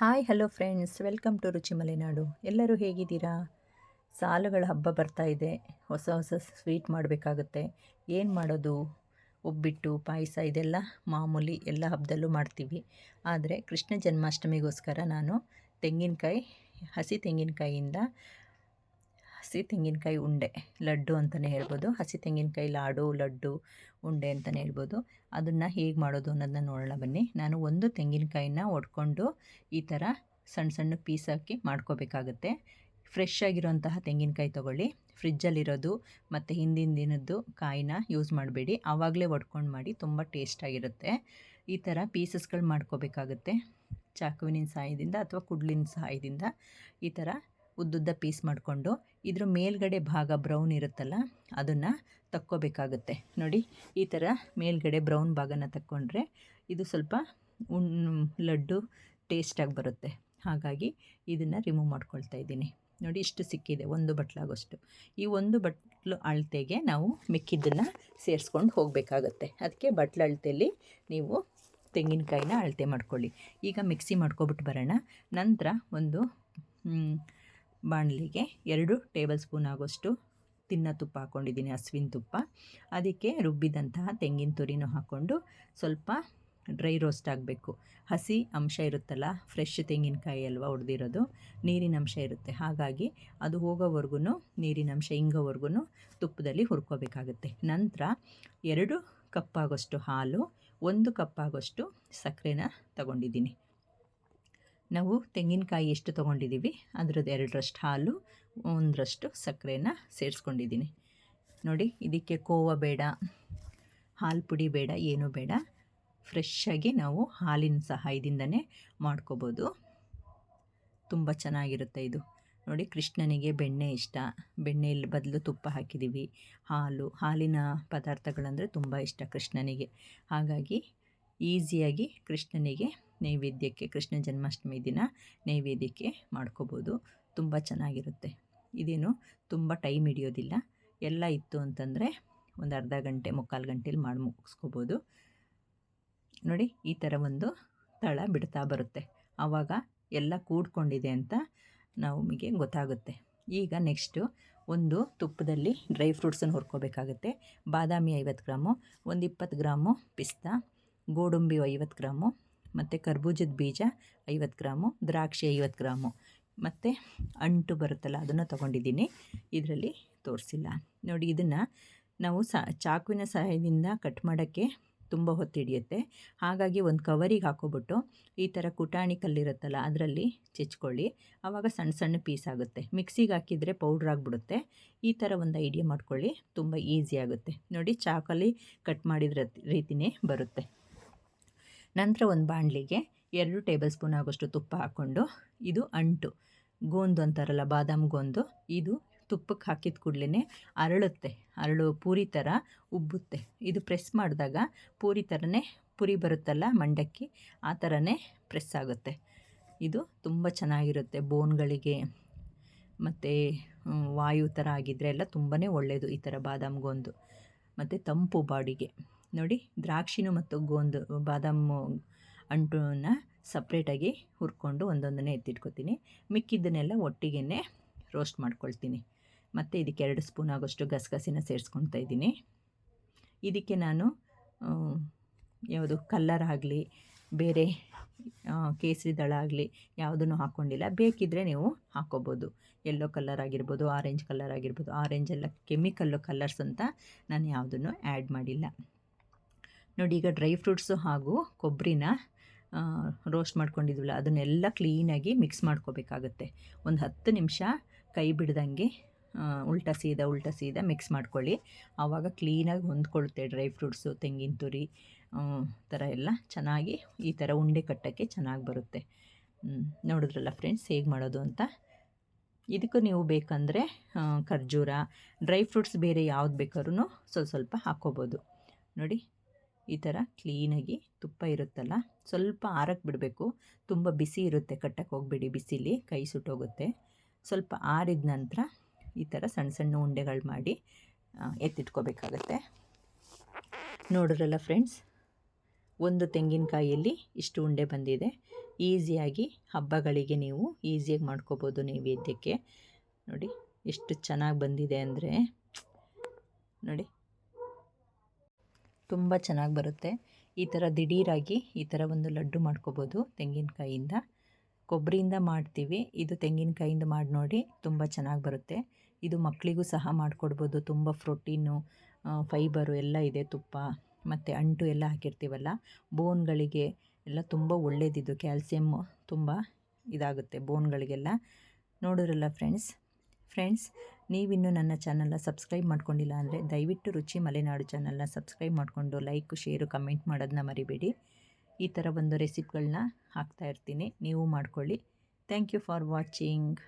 Hi hello friends welcome to Ruchi Malenadu ಎಲ್ಲರೂ ಹೇಗಿದ್ದೀರಾ? ಸಾಲುಗಳ ಹಬ್ಬ ಬರ್ತಾ ಇದೆ. ಹೊಸ ಹೊಸ ಸ್ವೀಟ್ ಮಾಡಬೇಕಾಗುತ್ತೆ. ಏನು ಮಾಡೋದು? ಒಬ್ಬಿಟ್ಟು ಪಾಯಸ, ಇದೆಲ್ಲ ಮಾಮೂಲಿ ಎಲ್ಲ ಹಬ್ಬದಲ್ಲೂ ಮಾಡ್ತೀವಿ. ಆದರೆ ಕೃಷ್ಣ ಜನ್ಮಾಷ್ಟಮಿಗೋಸ್ಕರ ನಾನು ತೆಂಗಿನಕಾಯಿ, ಹಸಿ ತೆಂಗಿನಕಾಯಿಯಿಂದ ಹಸಿ ತೆಂಗಿನಕಾಯಿ ಉಂಡೆ, ಲಡ್ಡು ಅಂತಲೇ ಹೇಳ್ಬೋದು. ಹಸಿ ತೆಂಗಿನಕಾಯಿ ಲಾಡು, ಲಡ್ಡು, ಉಂಡೆ ಅಂತಲೇ ಹೇಳ್ಬೋದು. ಅದನ್ನು ಹೇಗೆ ಮಾಡೋದು ಅನ್ನೋದನ್ನ ನೋಡೋಣ ಬನ್ನಿ. ನಾನು ಒಂದು ತೆಂಗಿನಕಾಯಿನ ಒಡ್ಕೊಂಡು ಈ ಥರ ಸಣ್ಣ ಸಣ್ಣ ಪೀಸ್ ಹಾಕಿ ಮಾಡ್ಕೋಬೇಕಾಗತ್ತೆ. ಫ್ರೆಶ್ ಆಗಿರೋಂತಹ ತೆಂಗಿನಕಾಯಿ ತೊಗೊಳ್ಳಿ. ಫ್ರಿಜ್ಜಲ್ಲಿರೋದು ಮತ್ತು ಹಿಂದಿನ ದಿನದ್ದು ಕಾಯಿನ ಯೂಸ್ ಮಾಡಬೇಡಿ. ಆವಾಗಲೇ ಒಡ್ಕೊಂಡು ಮಾಡಿ ತುಂಬ ಟೇಸ್ಟಾಗಿರುತ್ತೆ ಈ ಥರ ಪೀಸಸ್ಗಳು ಮಾಡ್ಕೋಬೇಕಾಗುತ್ತೆ. ಚಾಕುವಿನ ಸಹಾಯದಿಂದ ಅಥವಾ ಕುಡ್ಲಿನ ಸಹಾಯದಿಂದ ಈ ಥರ ಉದ್ದುದ್ದ ಪೀಸ್ ಮಾಡಿಕೊಂಡು ಇದ್ರ ಮೇಲ್ಗಡೆ ಭಾಗ ಬ್ರೌನ್ ಇರುತ್ತಲ್ಲ, ಅದನ್ನು ತಕ್ಕೋಬೇಕಾಗುತ್ತೆ. ನೋಡಿ, ಈ ಥರ ಮೇಲ್ಗಡೆ ಬ್ರೌನ್ ಭಾಗನ ತಕ್ಕೊಂಡ್ರೆ ಇದು ಸ್ವಲ್ಪ ಉಣ್ ಲಡ್ಡು ಟೇಸ್ಟಾಗಿ ಬರುತ್ತೆ. ಹಾಗಾಗಿ ಇದನ್ನು ರಿಮೂವ್ ಮಾಡ್ಕೊಳ್ತಾ ಇದ್ದೀನಿ. ನೋಡಿ, ಇಷ್ಟು ಸಿಕ್ಕಿದೆ, ಒಂದು ಬಟ್ಲಾಗೋಷ್ಟು. ಈ ಒಂದು ಬಟ್ಲು ಅಳತೆಗೆ ನಾವು ಮಿಕ್ಕಿದ್ದನ್ನು ಸೇರಿಸ್ಕೊಂಡು ಹೋಗಬೇಕಾಗತ್ತೆ. ಅದಕ್ಕೆ ಬಟ್ಲು ಅಳತೆಯಲ್ಲಿ ನೀವು ತೆಂಗಿನಕಾಯಿನ ಅಳತೆ ಮಾಡ್ಕೊಳ್ಳಿ. ಈಗ ಮಿಕ್ಸಿ ಮಾಡ್ಕೊಬಿಟ್ಟು ಬರೋಣ. ನಂತರ ಒಂದು ಬಾಣಲಿಗೆ ಎರಡು ಟೇಬಲ್ ಸ್ಪೂನ್ ಆಗೋಷ್ಟು ತಿನ್ನ ತುಪ್ಪ ಹಾಕ್ಕೊಂಡಿದ್ದೀನಿ, ಹಸುವಿನ ತುಪ್ಪ. ಅದಕ್ಕೆ ರುಬ್ಬಿದಂತಹ ತೆಂಗಿನ ತುರಿನೂ ಹಾಕ್ಕೊಂಡು ಸ್ವಲ್ಪ ಡ್ರೈ ರೋಸ್ಟ್ ಆಗಬೇಕು. ಹಸಿ ಅಂಶ ಇರುತ್ತಲ್ಲ, ಫ್ರೆಶ್ ತೆಂಗಿನಕಾಯಿ ಅಲ್ವಾ ಹೊಡೆದಿರೋದು ನೀರಿನ ಅಂಶ ಇರುತ್ತೆ. ಹಾಗಾಗಿ ಅದು ಹೋಗೋವರೆಗೂ ನೀರಿನ ಅಂಶ ಹಿಂಗೋವರೆಗೂ ತುಪ್ಪದಲ್ಲಿ ಹುರ್ಕೋಬೇಕಾಗುತ್ತೆ. ನಂತರ ಎರಡು ಕಪ್ಪಾಗೋಷ್ಟು ಹಾಲು, ಒಂದು ಕಪ್ಪಾಗೋಷ್ಟು ಸಕ್ಕರೆನ ತಗೊಂಡಿದ್ದೀನಿ. ನಾವು ತೆಂಗಿನಕಾಯಿ ಎಷ್ಟು ತೊಗೊಂಡಿದ್ದೀವಿ? ಅದರದ್ದು ಎರಡರಷ್ಟು ಹಾಲು, ಒಂದರಷ್ಟು ಸಕ್ಕರೆನ ಸೇರಿಸ್ಕೊಂಡಿದ್ದೀನಿ. ನೋಡಿ, ಇದಕ್ಕೆ ಕೋವ ಬೇಡ, ಹಾಲು ಪುಡಿ ಬೇಡ, ಏನೂ ಬೇಡ. ಫ್ರೆಶ್ಶಾಗಿ ನಾವು ಹಾಲಿನ ಸಹಾಯದಿಂದನೇ ಮಾಡ್ಕೋಬೋದು. ತುಂಬ ಚೆನ್ನಾಗಿರುತ್ತೆ ಇದು. ನೋಡಿ, ಕೃಷ್ಣನಿಗೆ ಬೆಣ್ಣೆ ಇಷ್ಟ. ಬೆಣ್ಣೆಯಲ್ಲಿ ಬದಲು ತುಪ್ಪ ಹಾಕಿದ್ದೀವಿ. ಹಾಲು, ಹಾಲಿನ ಪದಾರ್ಥಗಳಂದರೆ ತುಂಬ ಇಷ್ಟ ಕೃಷ್ಣನಿಗೆ. ಹಾಗಾಗಿ, ಈಸಿಯಾಗಿ ಕೃಷ್ಣನಿಗೆ ನೈವೇದ್ಯಕ್ಕೆ, ಕೃಷ್ಣ ಜನ್ಮಾಷ್ಟಮಿ ದಿನ ನೈವೇದ್ಯಕ್ಕೆ ಮಾಡ್ಕೋಬೋದು. ತುಂಬ ಚೆನ್ನಾಗಿರುತ್ತೆ. ಇದೇನು ತುಂಬ ಟೈಮ್ ಹಿಡಿಯೋದಿಲ್ಲ. ಎಲ್ಲ ಇತ್ತು ಅಂತಂದರೆ ಒಂದು ಅರ್ಧ ಗಂಟೆ, ಮುಕ್ಕಾಲು ಗಂಟೆಲಿ ಮಾಡಿ ಮುಗಿಸ್ಕೋಬೋದು. ನೋಡಿ, ಈ ಥರ ಒಂದು ತಳ ಬಿಡ್ತಾ ಬರುತ್ತೆ. ಆವಾಗ ಎಲ್ಲ ಕೂಡ್ಕೊಂಡಿದೆ ಅಂತ ನಮಗೆ ಗೊತ್ತಾಗುತ್ತೆ. ಈಗ ನೆಕ್ಸ್ಟು ಒಂದು ತುಪ್ಪದಲ್ಲಿ ಡ್ರೈ ಫ್ರೂಟ್ಸನ್ನು ಹುರ್ಕೋಬೇಕಾಗುತ್ತೆ. ಬಾದಾಮಿ ಐವತ್ತು ಗ್ರಾಮು, ಒಂದು ಇಪ್ಪತ್ತು ಗ್ರಾಮು ಪಿಸ್ತಾ, ಗೋಡಂಬಿ ಐವತ್ತು ಗ್ರಾಮು ಮತ್ತು ಕರ್ಬೂಜದ ಬೀಜ ಐವತ್ತು ಗ್ರಾಮು, ದ್ರಾಕ್ಷಿ ಐವತ್ತು ಗ್ರಾಮು. ಮತ್ತು ಅಂಟು ಬರುತ್ತಲ್ಲ, ಅದನ್ನು ತೊಗೊಂಡಿದ್ದೀನಿ. ಇದರಲ್ಲಿ ತೋರಿಸಿಲ್ಲ. ನೋಡಿ, ಇದನ್ನು ನಾವು ಸ, ಚಾಕುವಿನ ಸಹಾಯದಿಂದ ಕಟ್ ಮಾಡೋಕ್ಕೆ ತುಂಬ ಹೊತ್ತು ಹಿಡಿಯುತ್ತೆ. ಹಾಗಾಗಿ ಒಂದು ಕವರಿಗೆ ಹಾಕೋಬಿಟ್ಟು ಈ ಥರ ಕುಟಾಣಿ ಕಲ್ಲಿರುತ್ತಲ್ಲ, ಅದರಲ್ಲಿ ಚೆಚ್ಕೊಳ್ಳಿ. ಆವಾಗ ಸಣ್ಣ ಸಣ್ಣ ಪೀಸ್ ಆಗುತ್ತೆ. ಮಿಕ್ಸಿಗೆ ಹಾಕಿದರೆ ಪೌಡ್ರ್ ಆಗಿಬಿಡುತ್ತೆ. ಈ ಥರ ಒಂದು ಐಡಿಯಾ ಮಾಡ್ಕೊಳ್ಳಿ, ತುಂಬ ಈಸಿ ಆಗುತ್ತೆ. ನೋಡಿ, ಚಾಕಲ್ಲಿ ಕಟ್ ಮಾಡಿದ ರೀತಿಯೇ ಬರುತ್ತೆ. ನಂತರ ಒಂದು ಬಾಣಲಿಗೆ ಎರಡು ಟೇಬಲ್ ಸ್ಪೂನ್ ಆಗೋಷ್ಟು ತುಪ್ಪ ಹಾಕ್ಕೊಂಡು, ಇದು ಅಂಟು. ಗೋಂದು ಅಂತಾರಲ್ಲ, ಬಾದಾಮ್ ಗೋಂದು, ಇದು ತುಪ್ಪಕ್ಕೆ ಹಾಕಿದ ಕೂಡಲೇ ಅರಳುತ್ತೆ. ಅರಳು ಪೂರಿ ಥರ ಉಬ್ಬುತ್ತೆ. ಇದು ಪ್ರೆಸ್ ಮಾಡಿದಾಗ ಪೂರಿ ಥರನೇ ಪುರಿ ಬರುತ್ತಲ್ಲ ಮಂಡಕ್ಕಿ, ಆ ಥರನೇ ಪ್ರೆಸ್ ಆಗುತ್ತೆ. ಇದು ತುಂಬ ಚೆನ್ನಾಗಿರುತ್ತೆ ಬೋನ್ಗಳಿಗೆ. ಮತ್ತು ವಾಯು ಥರ ಆಗಿದ್ದರೆ ಎಲ್ಲ ತುಂಬಾ ಒಳ್ಳೆಯದು ಈ ಥರ ಬಾದಾಮ್ ಗೋಂದು. ಮತ್ತು ತಂಪು ಬಾಡಿಗೆ. ನೋಡಿ, ದ್ರಾಕ್ಷಿನೂ ಮತ್ತು ಗೋಂದು, ಬಾದಾಮು ಅಂಟುನ ಸಪ್ರೇಟಾಗಿ ಹುರ್ಕೊಂಡು ಒಂದೊಂದನ್ನೇ ಎತ್ತಿಟ್ಕೊತೀನಿ. ಮಿಕ್ಕಿದ್ದನ್ನೆಲ್ಲ ಒಟ್ಟಿಗೆ ರೋಸ್ಟ್ ಮಾಡ್ಕೊಳ್ತೀನಿ. ಮತ್ತು ಇದಕ್ಕೆ ಎರಡು ಸ್ಪೂನ್ ಆಗೋಷ್ಟು ಗಸಗಸಿನ ಸೇರಿಸ್ಕೊಳ್ತಾ ಇದ್ದೀನಿ. ಇದಕ್ಕೆ ನಾನು ಯಾವುದು ಕಲ್ಲರ್ ಆಗಲಿ, ಬೇರೆ ಕೇಸರಿ ದಳ ಆಗಲಿ ಯಾವುದನ್ನು ಹಾಕ್ಕೊಂಡಿಲ್ಲ ಬೇಕಿದ್ದರೆ ನೀವು ಹಾಕ್ಕೋಬೋದು ಯೆಲ್ಲೋ ಕಲರ್ ಆಗಿರ್ಬೋದು ಆರೆಂಜ್ ಕಲರ್ ಆಗಿರ್ಬೋದು ಆರೆಂಜ್ ಎಲ್ಲ ಕೆಮಿಕಲ್ಲು ಕಲರ್ಸ್ ಅಂತ ನಾನು ಯಾವುದನ್ನು ಆ್ಯಡ್ ಮಾಡಿಲ್ಲ. ನೋಡಿ, ಈಗ ಡ್ರೈ ಫ್ರೂಟ್ಸು ಹಾಗೂ ಕೊಬ್ಬರಿನ ರೋಸ್ಟ್ ಮಾಡ್ಕೊಂಡಿದ್ವಲ್ಲ, ಅದನ್ನೆಲ್ಲ ಕ್ಲೀನಾಗಿ ಮಿಕ್ಸ್ ಮಾಡ್ಕೋಬೇಕಾಗತ್ತೆ. ಒಂದು ಹತ್ತು ನಿಮಿಷ ಕೈ ಬಿಡ್ದಂಗೆ ಉಲ್ಟಾ ಸೀದಾ ಉಲ್ಟಾ ಸೀದಾ ಮಿಕ್ಸ್ ಮಾಡ್ಕೊಳ್ಳಿ. ಆವಾಗ ಕ್ಲೀನಾಗಿ ಹೊಂದ್ಕೊಳುತ್ತೆ ಡ್ರೈ ಫ್ರೂಟ್ಸು, ತೆಂಗಿನ ತುರಿ ಥರ ಎಲ್ಲ ಚೆನ್ನಾಗಿ ಈ ಥರ ಉಂಡೆ ಕಟ್ಟೋಕ್ಕೆ ಚೆನ್ನಾಗಿ ಬರುತ್ತೆ. ನೋಡಿದ್ರಲ್ಲ ಫ್ರೆಂಡ್ಸ್ ಹೇಗೆ ಮಾಡೋದು ಅಂತ? ಇದಕ್ಕೂ ನೀವು ಬೇಕಂದರೆ ಖರ್ಜೂರ, ಡ್ರೈ ಫ್ರೂಟ್ಸ್ ಬೇರೆ ಯಾವ್ದು ಬೇಕಾದ್ರೂ ಸ್ವಲ್ಪ ಸ್ವಲ್ಪ ಹಾಕ್ಕೋಬೋದು. ನೋಡಿ ಈ ಥರ ಕ್ಲೀನಾಗಿ ತುಪ್ಪ ಇರುತ್ತಲ್ಲ, ಸ್ವಲ್ಪ ಆರಕ್ಕೆ ಬಿಡಬೇಕು. ತುಂಬ ಬಿಸಿ ಇರುತ್ತೆ, ಕಟ್ಟಕ್ಕೆ ಹೋಗಬೇಡಿ, ಬಿಸಿಲಿ ಕೈ ಸುಟ್ಟೋಗುತ್ತೆ. ಸ್ವಲ್ಪ ಆರಿದ ನಂತರ ಈ ಥರ ಸಣ್ಣ ಸಣ್ಣ ಉಂಡೆಗಳು ಮಾಡಿ ಎತ್ತಿಟ್ಕೋಬೇಕಾಗತ್ತೆ. ನೋಡಿದ್ರಲ್ಲ ಫ್ರೆಂಡ್ಸ್, ಒಂದು ತೆಂಗಿನಕಾಯಿಯಲ್ಲಿ ಇಷ್ಟು ಉಂಡೆ ಬಂದಿದೆ. ಈಸಿಯಾಗಿ ಹಬ್ಬಗಳಿಗೆ ನೀವು ಈಸಿಯಾಗಿ ಮಾಡ್ಕೋಬೋದು ನೈವೇದ್ಯಕ್ಕೆ. ನೋಡಿ, ಎಷ್ಟು ಚೆನ್ನಾಗಿ ಬಂದಿದೆ ಅಂದರೆ, ನೋಡಿ ತುಂಬ ಚೆನ್ನಾಗಿ ಬರುತ್ತೆ. ಈ ಥರ ದಿಢೀರಾಗಿ ಈ ಥರ ಒಂದು ಲಡ್ಡು ಮಾಡ್ಕೋಬೋದು ತೆಂಗಿನಕಾಯಿಯಿಂದ ಕೊಬ್ಬರಿಯಿಂದ ಮಾಡ್ತೀವಿ. ಇದು ತೆಂಗಿನಕಾಯಿಂದ ಮಾಡಿ ನೋಡಿ ತುಂಬ ಚೆನ್ನಾಗಿ ಬರುತ್ತೆ. ಇದು ಮಕ್ಕಳಿಗೂ ಸಹ ಮಾಡಿಕೊಡ್ಬೋದು. ತುಂಬ ಪ್ರೋಟೀನು ಫೈಬರು ಎಲ್ಲ ಇದೆ ತುಪ್ಪ, ಮತ್ತು ಅಂಟು ಎಲ್ಲ ಹಾಕಿರ್ತೀವಲ್ಲ, ಬೋನ್ಗಳಿಗೆ ಎಲ್ಲ ತುಂಬ ಒಳ್ಳೆಯದಿದು ಕ್ಯಾಲ್ಸಿಯಮ್ಮು ತುಂಬ ಇದಾಗುತ್ತೆ ಬೋನ್ಗಳಿಗೆಲ್ಲ. ನೋಡಿದ್ರಲ್ಲ ಫ್ರೆಂಡ್ಸ್? ಫ್ರೆಂಡ್ಸ್, ನೀವಿನ್ನೂ ನನ್ನ ಚಾನಲ್ನ ಸಬ್ಸ್ಕ್ರೈಬ್ ಮಾಡ್ಕೊಂಡಿಲ್ಲ ಅಂದರೆ ದಯವಿಟ್ಟು ರುಚಿ ಮಲೆನಾಡು ಚಾನಲ್ನ ಸಬ್ಸ್ಕ್ರೈಬ್ ಮಾಡಿಕೊಂಡು ಲೈಕ್, ಶೇರು, ಕಮೆಂಟ್ ಮಾಡೋದನ್ನ ಮರಿಬೇಡಿ. ಈ ಥರ ಒಂದು ರೆಸಿಪಿಗಳನ್ನ ಹಾಕ್ತಾಯಿರ್ತೀನಿ ನೀವು ಮಾಡ್ಕೊಳ್ಳಿ. Thank you for watching.